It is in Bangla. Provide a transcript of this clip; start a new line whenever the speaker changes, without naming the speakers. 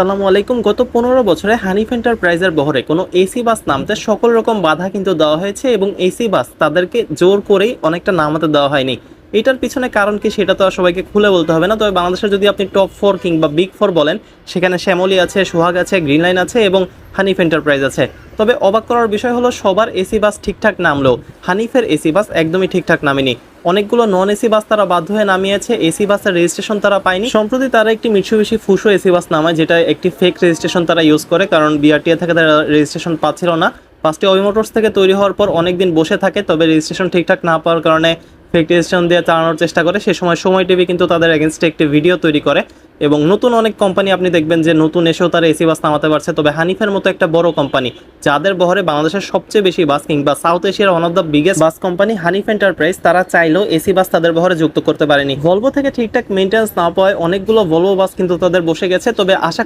আসসালামু আলাইকুম। গত পনেরো বছরে হানিফ এন্টারপ্রাইজের বহরে কোনো এসি বাস নামতে সকল রকম বাধা কিন্তু দেওয়া হয়েছে এবং এসি বাস তাদেরকে জোর করেই অনেকটা নামাতে দেওয়া হয়নি। এটার পিছনে কারণ কি সেটা তো আর সবাইকে খুলে বলতে হবে না। তবে বাংলাদেশে যদি আপনি টপ ফোর কিংবা বিগ ফোর বলেন, সেখানে শ্যামলি আছে, সোহাগ আছে গ্রিন লাইন আছে এবং হানিফ এন্টারপ্রাইজ আছে। তবে অবাক করার বিষয় হলো সবার এসি বাস ঠিকঠাক নামলো হানিফের এসি বাস একদমই ঠিকঠাক নামেনি। অনেকগুলো নন এসি বাস তারা বাধ্য হয়ে নামিয়েছে, এসি বাসের রেজিস্ট্রেশন তারা পায়নি। সম্প্রতি তারা একটি মিটসুবিশি ফুসো এসি বাস নামায়, যেটা একটি ফেক রেজিস্ট্রেশন তারা ইউজ করে, কারণ বিআরটিএ থেকে তারা রেজিস্ট্রেশন পাচ্ছিল না। পাঁচটি ওই মোটরস থেকে তৈরি হওয়ার পর অনেকদিন বসে থাকে, তবে রেজিস্ট্রেশন ঠিকঠাক না পাওয়ার কারণে ফেক দিয়ে চালানোর চেষ্টা করে, সে সময় সময় টিভি কিন্তু তাদের এগেনস্টে একটি ভিডিও তৈরি করে এবং নতুন অনেক কোম্পানি আপনি দেখবেন যে নতুন এসেও তারা এসি বাস নামাতে পারছে। তবে হানিফের মতো একটা বড় কোম্পানি যাদের বহরে বাংলাদেশের সবচেয়ে বেশি বাস কিংবা সাউথ এশিয়ার one of the biggest bus company Hanif enterprise তারা চাইলেও এসি বাস তাদের বহরে যুক্ত করতে পারেনি। ভলভো থেকে ঠিকঠাক মেনটেন্স না পাওয়ায় অনেকগুলো ভলভো বাস কিন্তু তাদের বসে গেছে। তবে আশা